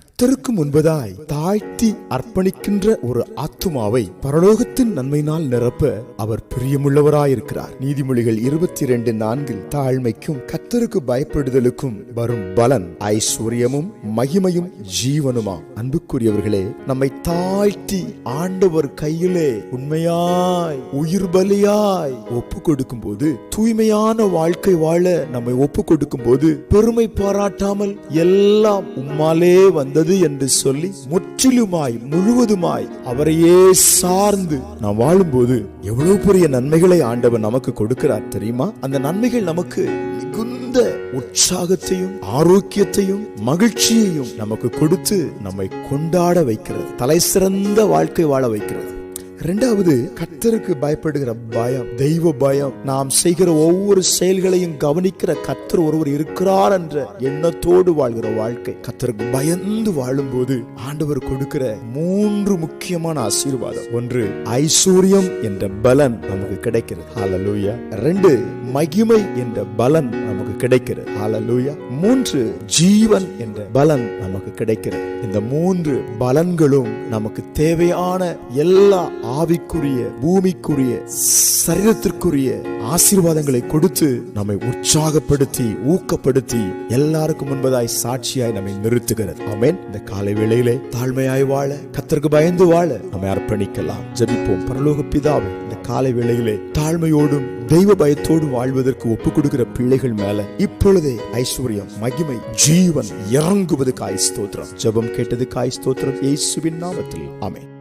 cut கர்த்தருக்கு முன்பதாய் தாழ்த்தி அர்ப்பணிக்கின்ற ஒரு ஆத்துமாவை பரலோகத்தின் நன்மையினால் நிரப்ப அவர் பிரியமுள்ளவராயிருக்கிறார். நீதிமொழிகள் இருபத்தி இரண்டு நான்கில் தாழ்மைக்கும் கர்த்தருக்கு பயப்படுதலுக்கும் வரும் பலன் ஐஸ்வர்யமும் மகிமையும் ஜீவனுமா அன்புக்குரியவர்களே நம்மை தாழ்த்தி ஆண்டவர் கையிலே உண்மையாய் உயிர் பலியாய் ஒப்பு கொடுக்கும் போது தூய்மையான வாழ்க்கை வாழ நம்மை ஒப்பு கொடுக்கும் போது பெருமை பாராட்டாமல் எல்லாம் உம்மாலே வந்தது என்று சொல்லி முற்றிலுமாய் முழுவதுமாய் அவரையே சார்ந்து நாம் வாழும்போது எவ்வளவு பெரிய நன்மைகளை ஆண்டவர் நமக்கு கொடுக்கிறார் தெரியுமா? அந்த நன்மைகள் நமக்கு மிகுந்த உற்சாகத்தையும் ஆரோக்கியத்தையும் மகிழ்ச்சியையும் நமக்கு கொடுத்து நம்மை கொண்டாட வைக்கிறது. தலை சிறந்த வாழ்க்கை வாழ வைக்கிறது. இரண்டாவது கர்த்தருக்கு பயப்படுகிற பயம் தெய்வ பயம். நாம் செய்கிற ஒவ்வொரு செயல்களையும் கவனிக்கிற கர்த்தர் ஒருவர் இருக்கிறார் என்ற எண்ணத்தோடு வாழ்கிற வாழ்க்கை. கர்த்தருக்கு பயந்து வாழும்போது ஆண்டவர் கொடுக்கிற மூன்று முக்கியமான ஆசீர்வாதம். ஒன்று ஐஸ்வர்யம் என்ற பலன் நமக்கு கிடைக்கிறது. ரெண்டு மகிமை என்ற பலன் கிடைக்கிறது. ஆலலூயா மூன்று ஜீவன் என்ற பலன் நமக்கு கிடைக்கிறது. இந்த மூன்று பலன்களும் நமக்கு தேவையான எல்லா ஆவிக்குரிய பூமிக்குரிய சரீரத்திற்குரிய ஆசீர்வாதங்களை கொடுத்து நம்மை உற்சாகப்படுத்தி ஊக்கப்படுத்தி எல்லாருக்கும் முன்பதாய் சாட்சியாய் நம்மை நிறுத்துகிறது. ஆமேன். இந்த காலை வேளையிலே தாழ்மையாய் வாழ கத்தருக்கு பயந்து வாழ நம்மை அர்ப்பணிக்கலாம். ஜபிப்போம். பரலோக பிதாவே இந்த காலை வேளையிலே தாழ்மையோடும் தெய்வ பயத்தோடும் வாழ்வதற்கு ஒப்பு கொடுக்கிற பிள்ளைகள் மேல இப்பொழுதே ஐஸ்வர்யம் மகிமை ஜீவன் இறங்குவது காய் ஸ்தோத்திரம். ஜெபம் கேட்டது காய் ஸ்தோத்திரம். இயேசுவின் நாமத்தில். ஆமென்.